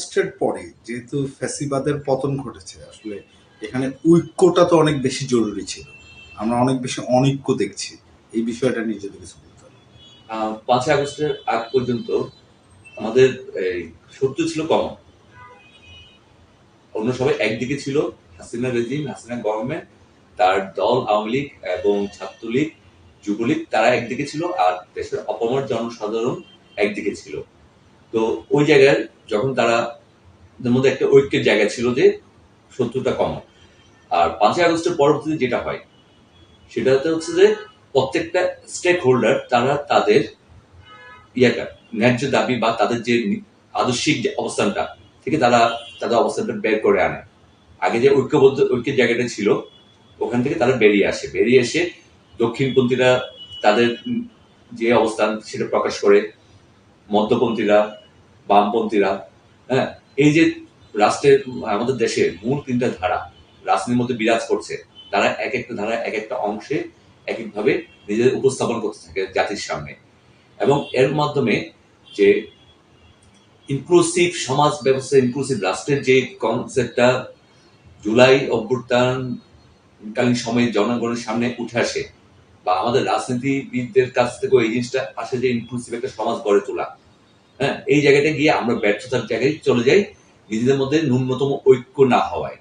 আগস্টের পরে, যেহেতু ফ্যাসিবাদের পতন ঘটেছে, আসলে এখানে ঐক্যটা তো অনেক বেশি জরুরি ছিল। আমরা অনেক বেশি অনৈক্য দেখছি। এই বিষয়টা নিয়ে যদি কিছু বলতে। পাঁচই আগস্টের আগ পর্যন্ত আমাদের শত্রু ছিল কমন। অন্য সবাই একদিকে ছিল, হাসিনা রেজিম হাসিনা গভর্নমেন্ট তার দল, আওয়ামী লীগ এবং ছাত্রলীগ, যুবলীগ, তারা একদিকে ছিল আর দেশের অপমর জনসাধারণ একদিকে ছিল। তো ওই জায়গায় যখন তারা মধ্যে একটা ঐক্যের জায়গা ছিল যে শত্রুটা কম আর পাঁচই আগস্টের পরবর্তীতে যেটা হয়, সেটাতে হচ্ছে যে প্রত্যেকটা স্টেক হোল্ডার তারা তাদের ইয়াটা, ন্যায্য দাবি বা তাদের যে আদর্শিক যে অবস্থানটা থেকে তারা তাদের অবস্থানটা বের করে আনে। আগে যে ঐক্যবদ্ধ, ঐক্যের জায়গাটা ছিল, ওখান থেকে তারা বেরিয়ে আসে। বেরিয়ে এসে দক্ষিণপন্থীরা তাদের যে অবস্থান সেটা প্রকাশ করে, মধ্যপন্থীরা বামপন্থীরা হ্যাঁ? এই যে রাষ্ট্রের, আমাদের দেশের মূল তিনটা ধারা, রাজনীতির মধ্যে বিরাজ করছে, তারা এক একটা ধারা এক একটা অংশে এক একভাবে নিজেদের উপস্থাপন করতে থাকে জাতির সামনে। এবং এর মাধ্যমে যে ইনক্লুসিভ সমাজ ব্যবস্থা ইনক্লুসিভ রাষ্ট্রের যে কনসেপ্টটা জুলাই অভ্যুত্থান কালীন সময়ে জনগণের সামনে উঠে আসে, বা আমাদের রাজনীতিবিদদের কাছ থেকেও এই জিনিসটা আসে যে ইনক্লুসিভ একটা সমাজ গড়ে তোলা। হ্যাঁ এই জায়গাটা গিয়ে আমরা ব্যর্থতার জায়গায় চলে যাই, নিজেদের মধ্যে ন্যূনতম ঐক্য না হওয়ায়।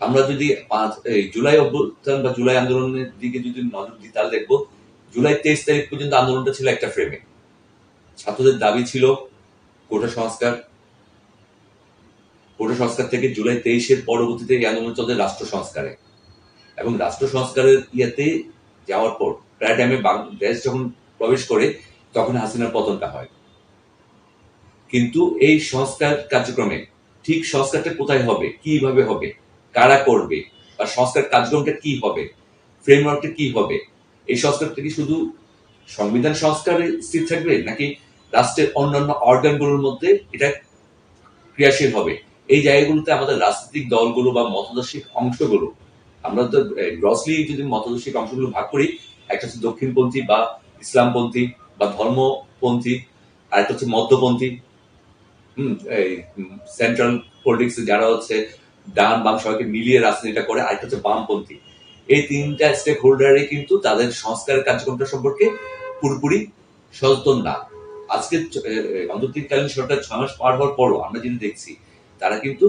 আমরা যদি পাঁচ জুলাই অভ্যুত্থান বা জুলাই আন্দোলনের দিকে যদি নজর দিই, তাহলে দেখব জুলাই তেইশ তারিখ পর্যন্ত আন্দোলনটা ছিল একটা ফ্রেমে ছাত্রদের দাবি ছিল কোটা সংস্কার কোটা সংস্কার থেকে জুলাই তেইশের পরবর্তীতে এই আন্দোলন চলছে রাষ্ট্র সংস্কারে। এবং রাষ্ট্র সংস্কারের ইয়েতে যাওয়ার পর, প্রায় টাইমে দেশ যখন প্রবেশ করে, তখন হাসিনার পতনটা হয়। কিন্তু এই সংস্কার কার্যক্রমে ঠিক সংস্কারটা কোথায় হবে, কীভাবে হবে, কারা করবে বা সংস্কার কার্যক্রমটা কি হবে ফ্রেমওয়ার্কটা কি হবে, এই সংস্কারটা কি শুধু সংবিধান সংস্কারে স্থির থাকবে, নাকি রাষ্ট্রের অন্যান্য অর্গানগুলোর মধ্যে এটা ক্রিয়াশীল হবে? এই জায়গাগুলোতে আমাদের রাজনৈতিক দলগুলো বা মতাদর্শিক অংশগুলো, আমরা তো গ্রসলি যদি মতাদর্শিক অংশগুলো ভাগ করি, একটা হচ্ছে দক্ষিণপন্থী বা ইসলামপন্থী বা ধর্মপন্থী আর একটা হচ্ছে মধ্যপন্থী হুম, এই সেন্ট্রাল পলিটিক্স যারা হচ্ছে ডান বাম সবাইকে মিলিয়ে রাজনীতিটা করে, আরেকটা হচ্ছে বামপন্থী। এই তিনটা স্টেক হোল্ডারে কিন্তু তাদের সংস্কার কার্যক্রমটা সম্পর্কে পুরোপুরি সচেতন না। আজকে অন্তর্বর্তীকালীন সরকার ছয় মাস পার হওয়ার পরও আমরা যেটা দেখছি, তারা কিন্তু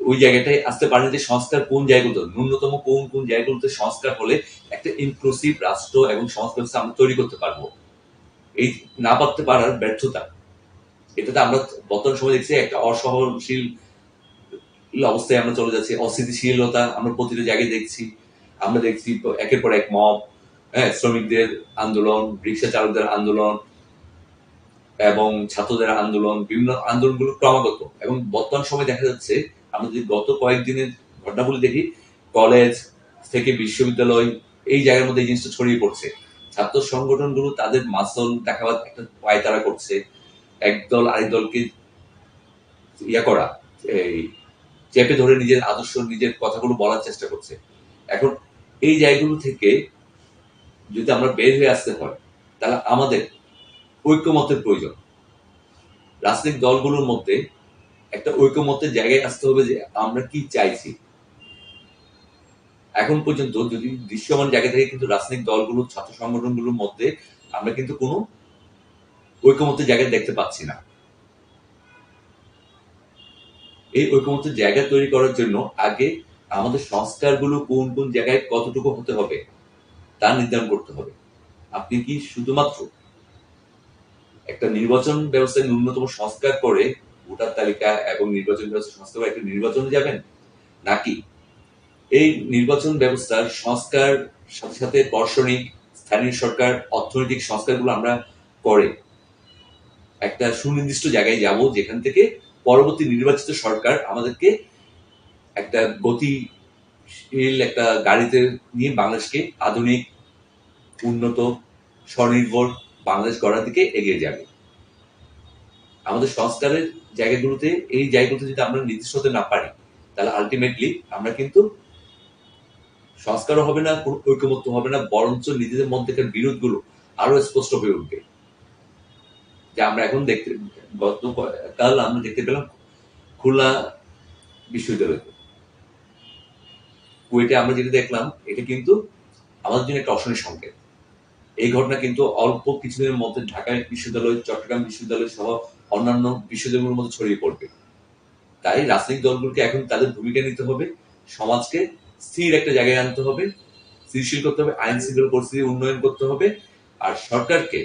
ওই জায়গাটায় আসতে পারেন যে সংস্কার কোন জায়গাগুলো ন্যূনতম কোন কোন জায়গাগুলোতে সংস্কার হলে একটা ইনক্লুসিভ রাষ্ট্র এবং ব্যবস্থা আমরা তৈরি করতে পারব। এই না পারতে পারার ব্যর্থতা। এটাতে আমরা বর্তমান সময় দেখছি একটা অসহনশীল অবস্থায় আমরা চলে যাচ্ছি, অস্থিতিশীলতা আমরা প্রতিটা জায়গায় দেখছি। আমরা দেখছি একের পর এক মব হ্যাঁ শ্রমিকদের আন্দোলন, রিক্সা চালকদের আন্দোলন এবং ছাত্রদের আন্দোলন, বিভিন্ন আন্দোলনগুলো ক্রমাগত। এবং বর্তমান সময় দেখা যাচ্ছে, আমরা যদি গত কয়েকদিনের ঘটনাগুলি দেখি, কলেজ থেকে বিশ্ববিদ্যালয়, এই জায়গার মধ্যে এই জিনিসটা ছড়িয়ে পড়ছে। ছাত্র সংগঠনগুলো তাদের মাসল দেখাবার একটা পায়তারা করছে। একদল আরেক দলকে ইয়া করা, এই চেপে ধরে নিজের আদর্শ, নিজের কথাগুলো বলার চেষ্টা করছে। এখন এই জায়গাগুলো থেকে যদি আমরা বের হয়ে আসতে হয়, তাহলে আমাদের ঐক্যমতের প্রয়োজন। রাজনৈতিক দলগুলোর মধ্যে একটা ঐক্যমতের জায়গায় আসতে হবে যে আমরা কি চাইছি। এখন পর্যন্ত যদি দৃশ্যমান জায়গা থেকে কিন্তু রাজনৈতিক দলগুলো, ছাত্র সংগঠনগুলোর মধ্যে আমরা কিন্তু কোনো ঐক্যমতের জায়গা দেখতে পাচ্ছি না। এই ঐক্যমতের জায়গা তৈরি করার জন্য আগে আমাদের সংস্কারগুলো কোন কোন জায়গায় কতটুকু হতে হবে, তা নির্ধারণ করতে হবে। আপনি কি শুধুমাত্র একটা নির্বাচন ব্যবস্থায় ন্যূনতম সংস্কার করে ভোটার তালিকা এবং নির্বাচন ব্যবস্থা সংস্কার করে একটা নির্বাচনে যাবেন, নাকি এই নির্বাচন ব্যবস্থার সংস্কার সাথে সাথে প্রশাসনিক, স্থানীয় সরকার, অর্থনৈতিক সংস্কারগুলো আমরা করে একটা সুনির্দিষ্ট জায়গায় যাব, যেখান থেকে পরবর্তী নির্বাচিত সরকার আমাদেরকে একটা গতিশীল একটা গাড়িতে নিয়ে বাংলাদেশকে আধুনিক, উন্নত, স্বনির্ভর বাংলাদেশ গড়ার দিকে এগিয়ে যাবে। আমাদের সংস্কারের জায়গাগুলোতে, এই জায়গাগুলোতে যদি আমরা নির্দিষ্ট হতে না পারি, তাহলে আলটিমেটলি আমরা কিন্তু সংস্কারও হবে না ঐক্যমত্য হবে না, বরঞ্চ নিজেদের মধ্যেকার বিরোধগুলো আরও স্পষ্ট হয়ে উঠবে। যে আমরা এখন দেখতে, গত কাল আমরা দেখতে পেলাম খুলনা বিশ্ববিদ্যালয়তে কুয়েটে আমরা যেটা দেখলাম, এটা কিন্তু আমাদের জন্য একটা অশনের সংকেত। এই ঘটনা কিন্তু অল্প কিছুদিনের মধ্যে ঢাকা বিশ্ববিদ্যালয়, চট্টগ্রাম বিশ্ববিদ্যালয় সহ অন্যান্য বিশ্ববিদ্যালয়ের মধ্যে ছড়িয়ে পড়বে। তাই রাজনৈতিক দলগুলোকে এখন তাদের ভূমিকা নিতে হবে, সমাজকে স্থির একটা জায়গায় আনতে হবে স্থিরশীল করতে হবে, আইন শৃঙ্খলা পরিস্থিতি উন্নয়ন করতে হবে, আর সরকারকে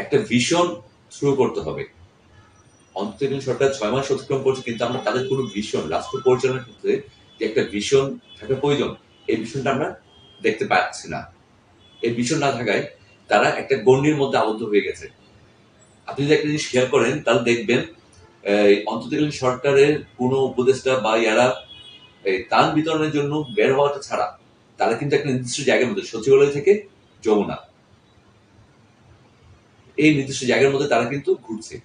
একটা ভিশন শুরু করতে হবে। অন্তর্বর্তী সরকার ছয় মাস অতিক্রম করছে, কিন্তু আমরা তাদের কোনো ভিশন রাষ্ট্র পরিচালনার ক্ষেত্রে যে একটা ভিশন থাকা প্রয়োজন, এই ভিশনটা আমরা দেখতে পাচ্ছি না। এই ভিশন না থাকায় তারা একটা গণ্ডির মধ্যে আবদ্ধ হয়ে গেছে। আপনি যদি একটা জিনিস খেয়াল করেন, তাহলে দেখবেন, এই অন্তর্বর্তীকালীন সরকারের কোনো উপদেষ্টা বা ইয়ারা ত্রাণ বিতরণের জন্য বের হওয়াটা ছাড়া তারা কিন্তু একটা নির্দিষ্ট জায়গার মধ্যে সচিবালয় থেকে যমুনা। এই নির্দিষ্ট জায়গার মধ্যে তারা কিন্তু ঘুরছে।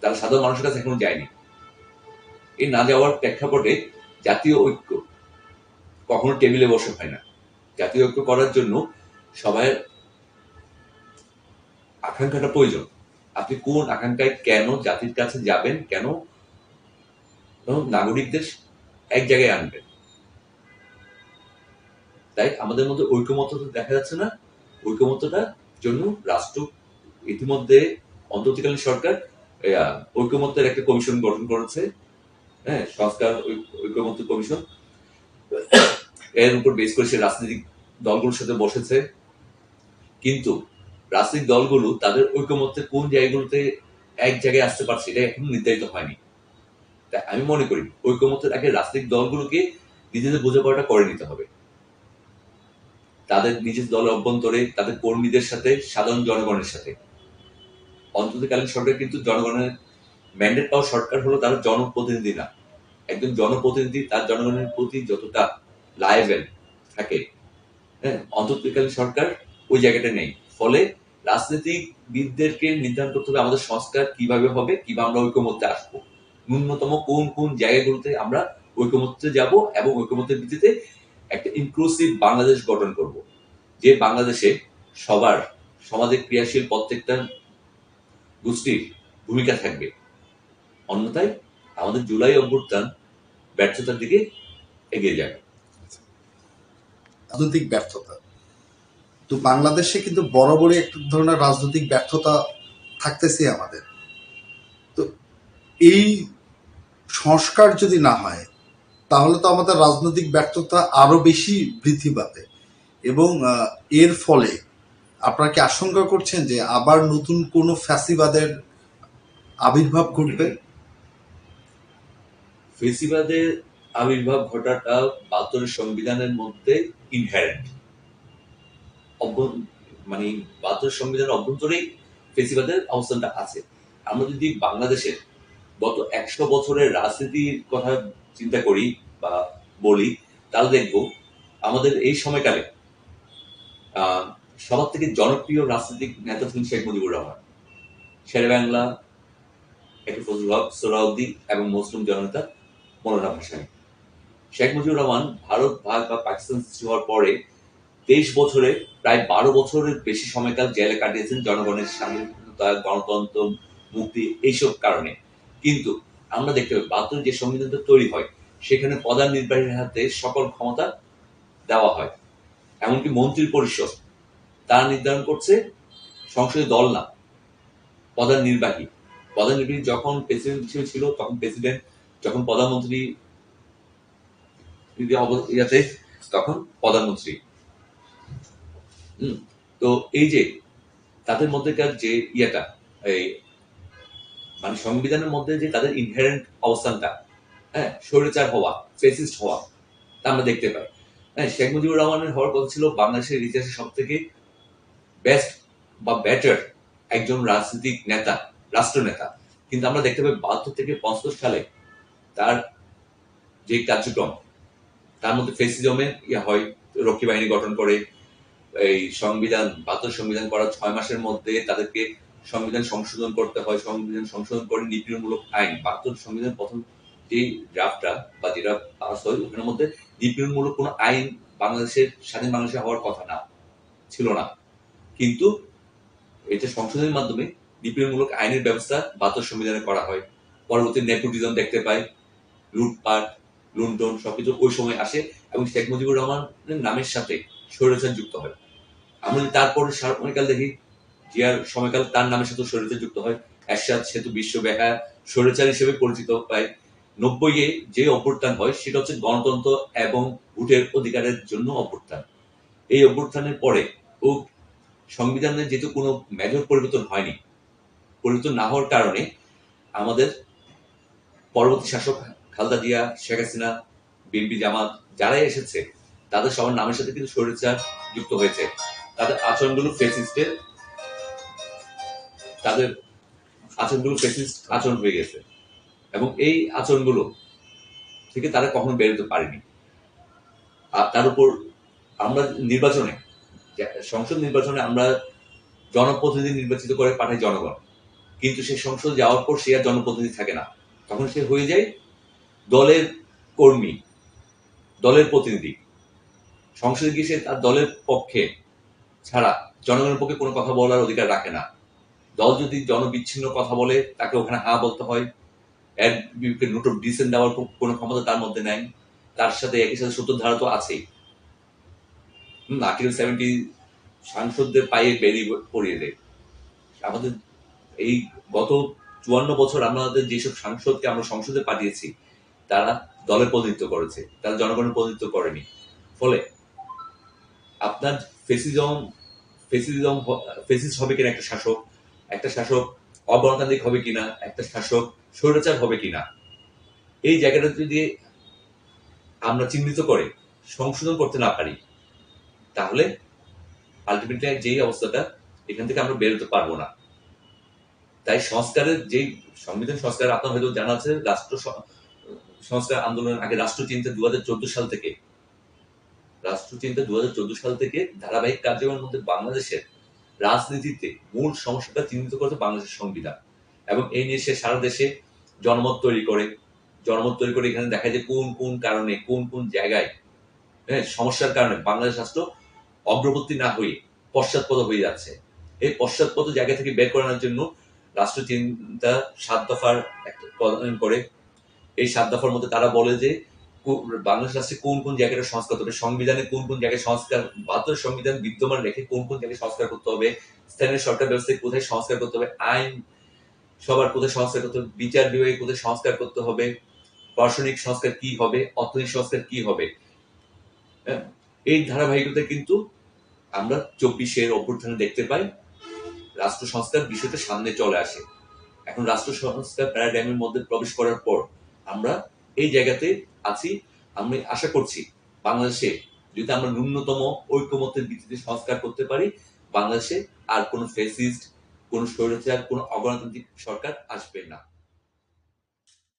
তারা সাধারণ মানুষের কাছে এখনও যায়নি। এই না যাওয়ার প্রেক্ষাপটে জাতীয় ঐক্য কখনো টেবিলে বসে হয় না। জাতীয় ঐক্য করার জন্য সবাই আকাঙ্ক্ষাটা প্রয়োজন। আপনি কোন আকাঙ্ক্ষায় কেন জাতির কাছে যাবেন? কেন? নাগরিকদের এক জায়গায় আনবেন। তাই আমাদের মধ্যে ঐক্যমত্যতা দেখা যাচ্ছে না। ঐক্যমত্যটার জন্য রাষ্ট্র ইতিমধ্যে অন্তর্বর্তীকালীন সরকার ঐক্যমত্যের একটা কমিশন গঠন করেছে। হ্যাঁ সংস্কার ঐক্যমত্য কমিশন। এর উপর বেস করে সে রাজনৈতিক দলগুলোর সাথে বসেছে। কিন্তু রাজনৈতিক দলগুলো তাদের ঐক্যমত্যের কোন জায়গাগুলোতে এক জায়গায় আসতে পারছে এটা এখনও নির্ধারিত হয়নি। তাই আমি মনে করি ঐক্যমত্যের আগে রাজনৈতিক দলগুলোকে নিজেদের বোঝাপড়াটা করে নিতে হবে। তাদের নিজের দলের অভ্যন্তরে তাদের কর্মীদের সাথে, সাধারণ জনগণের সাথে। অন্তর্কালীন সরকার কিন্তু জনগণের ম্যান্ডেট পাওয়া সরকার হলো তার জনপ্রতিনিধি না। একজন জনপ্রতিনিধি তার জনগণের প্রতি যতটা লাইভেল থাকে হ্যাঁ অন্তর্কালীন সরকার ওই জায়গাটা নেই। ফলে রাজনীতিবিদদেরকে নির্ধারণ করতে হবে আমাদের সংস্কার কীভাবে হবে, কীভাবে আমরা ঐক্যমত্যে আসব। ন্যূনতম কোন কোন জায়গাগুলোতে আমরা ঐক্যমত্যে যাব এবং ঐক্যমত্যের ভিত্তিতে একটা ইনক্লুসিভ বাংলাদেশ গঠন করব। যে বাংলাদেশে সবার সমাজে ক্রিয়াশীল প্রত্যেকটা গোষ্ঠীর ভূমিকা থাকবে। অন্যথায় আমাদের জুলাই অভ্যুত্থান ব্যর্থতার দিকে এগিয়ে যাবে। রাজনৈতিক ব্যর্থতা। তো বাংলাদেশে কিন্তু বরাবরই এক ধরনের রাজনৈতিক ব্যর্থতা থাকতেছে আমাদের। তো এই সংস্কার যদি না হয়, তাহলে তো আমাদের রাজনৈতিক ব্যর্থতা আরও বেশি বৃদ্ধি পাবে। এবং এর ফলে আপনারা কি আশঙ্কা করছেন যে আবার নতুন কোনো ফ্যাসিবাদের আবির্ভাব ঘটবে? ফেসিবাদের আবির্ভাব ঘটাটা বাহাত্তরের সংবিধানের মধ্যে ইনহেরেন্ট মানে বাহাত্তরের সংবিধানের অভ্যন্তরেই ফেসিবাদের অবস্থানটা আছে। আমরা যদি বাংলাদেশের গত একশো বছরের রাজনীতির কথা চিন্তা করি বা বলি, তাহলে দেখব আমাদের এই সময়কালে সবার থেকে জনপ্রিয় রাজনৈতিক নেতা ছিলেন শেখ মুজিবুর রহমান। শেরে বাংলা সোহরাউদ্দিন এবং মুসলিম জনতা মৌলানা ভাসানী। শেখ মুজিবুর রহমান ভারত ভাগ বা পাকিস্তান সৃষ্টি হওয়ার পরে তেইশ বছরে, প্রায় বারো বছরের বেশি সময়কাল জেলে কাটিয়েছেন জনগণের স্বাধীনতা, গণতন্ত্র, মুক্তি এইসব কারণে। কিন্তু আমরা দেখতে পাই, বাহাত্তর যে সংবিধানটা তৈরি হয়, সেখানে প্রধান নির্বাহীর হাতে সকল ক্ষমতা দেওয়া হয়। এমনকি মন্ত্রী পরিষদ। তারা নির্ধারণ করছে সংসদীয় দল না প্রধান নির্বাহী প্রধান নির্বাহী যখন প্রেসিডেন্ট হিসেবে ছিল, তখন প্রেসিডেন্ট যখন প্রধানমন্ত্রী ইয়াতে, তখন প্রধানমন্ত্রী। তো এই যে, তাদের মধ্যেকার যে ইয়েটা, এই মানে সংবিধানের মধ্যে যে তাদের ইনহেরেন্ট অবস্থানটা হ্যাঁ স্বৈরাচার হওয়া ফেসিস্ট হওয়া, তা আমরা দেখতে পাই। হ্যাঁ শেখ মুজিবুর রহমানের হওয়ার কথা ছিল বাংলাদেশের ইতিহাসে সব থেকে বেস্ট বা বেটার একজন রাজনৈতিক নেতা, রাষ্ট্রনেতা। কিন্তু আমরা দেখতে পাই বাহাত্তর থেকে পঞ্চাশ সালে তার যে কার্যক্রম, তার মধ্যে ফেসিজমে ইয়া হয়, রক্ষী বাহিনী গঠন করে, এই সংবিধান, বাহাত্তর সংবিধান করার ছয় মাসের মধ্যে তাদেরকে সংবিধান সংশোধন করতে হয়, সংবিধান সংশোধন করে নিপীড়নমূলক আইন। বাহাত্তর সংবিধান প্রথম যে ড্রাফটটা বা যেটা পাস হয়, ওখানের মধ্যে নিপীড়নমূলক কোনো আইন বাংলাদেশের স্বাধীন বাংলাদেশে হওয়ার কথা না, ছিল না। কিন্তু এটা সংশোধনের মাধ্যমে নিপীড়নমূলক আইনের ব্যবস্থা বাহাত্তর সংবিধানে করা হয়। পরবর্তী নেপোটিজম দেখতে পাই লুটপাট লুণ্ঠন সবকিছু ওই সময় আসে এবং শেখ মুজিবুর রহমানের নামের সাথে স্বৈরাচার যুক্ত হয়। আমরা তারপর সময়কাল দেখি, জিয়ার সময়কাল তার নামের সাথে স্বৈরাচার যুক্ত হয়। এরশাদ সেতু বিশ্ব ব্যাখ্যা স্বৈরাচার হিসেবে পরিচিত পায়। নব্বইয়ে যে অভ্যুত্থান হয়, সেটা হচ্ছে গণতন্ত্র এবং ভোটের অধিকারের জন্য অভ্যুত্থান। এই অভ্যুত্থানের পরে ও সংবিধানের যেহেতু কোনো মেজর পরিবর্তন হয়নি, পরিবর্তন না হওয়ার কারণে আমাদের পরবর্তী শাসক খালদা জিয়া, শেখ হাসিনা, বিএনপি, জামাত যারাই এসেছে, তাদের সবার নামের সাথে কিন্তু স্বৈরাচার যুক্ত হয়েছে। তাদের আচরণগুলো ফেসিস্টের তাদের আচরণগুলো ফেসিস্ট আচরণ হয়ে গেছে। এবং এই আচরণগুলো থেকে তারা কখনো বেরোতে পারেনি। আর তার উপর আমরা নির্বাচনে সংসদ নির্বাচনে আমরা জনপ্রতিনিধি নির্বাচিত করে পাঠাই জনগণ। কিন্তু সে সংসদ যাওয়ার পর সে আর জনপ্রতিনিধি থাকে না। তখন সে হয়ে যায় দলের কর্মী, দলের প্রতিনিধি। সংসদে গিয়ে সে তার দলের পক্ষে ছাড়া জনগণের পক্ষে কোনো কথা বলার অধিকার রাখে না। দল যদি জনবিচ্ছিন্ন কথা বলে, তাকে ওখানে হা বলতে হয়। বিপক্ষে নোট অফ ডিসেন্ট দেওয়ার কোনো ক্ষমতা তার মধ্যে নেই। তার সাথে একই সাথে সত্তর ধারা তো আছেই। আর্টিকেল সেভেন্টি সাংসদদের পায়ে বেরিয়ে পড়িয়ে দেয়। আমাদের এই গত চুয়ান্ন বছর আমাদের যেসব সাংসদকে আমরা সংসদে পাঠিয়েছি, তারা দলের প্রতিনিধিত্ব করেছে। তারা জনগণের প্রতিনিধিত্ব করেনি। ফলে আপনার ফেসিজম ফেসিজম ফেসিস হবে কিনা একটা শাসক? একটা শাসক অগণতান্ত্রিক হবে কিনা, একটা শাসক স্বৈরাচার হবে কিনা, এই জায়গাটা যদি আমরা চিহ্নিত করে, সংশোধন করতে না পারি, তাহলে আলটিমেটলি যেই অবস্থাটা এখান থেকে আমরা বেরোতে পারব না। তাই সংস্কারের যেই সংবিধান সংস্কার আপনার হয়তো জানা আছে, রাষ্ট্র সংস্কার আন্দোলনের আগে রাষ্ট্রচিন্তা দু হাজার চোদ্দ সাল থেকে, রাষ্ট্রচিন্তা দু হাজার চোদ্দ সাল থেকে ধারাবাহিক কার্যক্রমের মধ্যে বাংলাদেশের রাজনীতিতে মূল সমস্যাটা চিহ্নিত করেছে বাংলাদেশের সংবিধান। এবং এই নিয়ে সে সারা দেশে জনমত তৈরি করে, জনমত তৈরি করে এখানে দেখা যায় কোন কোন কারণে, কোন কোন জায়গায় হ্যাঁ সমস্যার কারণে বাংলাদেশ রাষ্ট্র অগ্রগতি না হয়ে পশ্চাৎপদ হয়ে যাচ্ছে। এই পশ্চাৎপদ জায়গা থেকে বের করানোর জন্য রাষ্ট্র চিন্তা সাত দফার একটা প্রদান করে। এই সাত দফার মধ্যে তারা বলে যে বাংলাদেশ রাষ্ট্রে কোন কোন জায়গাটা সংস্কার করতে হবে? সংবিধানে কোন কোন জায়গায় সংস্কার বাহাত্তর সংবিধান বিদ্যমান রেখে কোন কোন জায়গায় সংস্কার করতে হবে? স্থানীয় সরকার ব্যবস্থায় কোথায় সংস্কার করতে হবে? আইন সবার কোথায় সংস্কার করতে হবে? বিচার বিভাগে কোথায় সংস্কার করতে হবে? প্রশাসনিক সংস্কার কি হবে? অর্থনৈতিক সংস্কার কি হবে? হ্যাঁ, এই ধারাবাহিকতা কিন্তু আমরা চব্বিশের অভ্যুত্থানে দেখতে পাই। রাষ্ট্র সংস্কার বিষয়টা সামনে চলে আসে। এখন রাষ্ট্র সংস্কার প্যারাডাইমের মধ্যে প্রবেশ করার পর আমরা এই জায়গাতে আছি। আমি আশা করছি বাংলাদেশে যদি আমরা ন্যূনতম ঐক্যমতের ভিত্তিতে সংস্কার করতে পারি, বাংলাদেশে আর কোনো ফেসিস্ট কোনো স্বৈরাচার, কোনো অগণতান্ত্রিক সরকার আসবে না।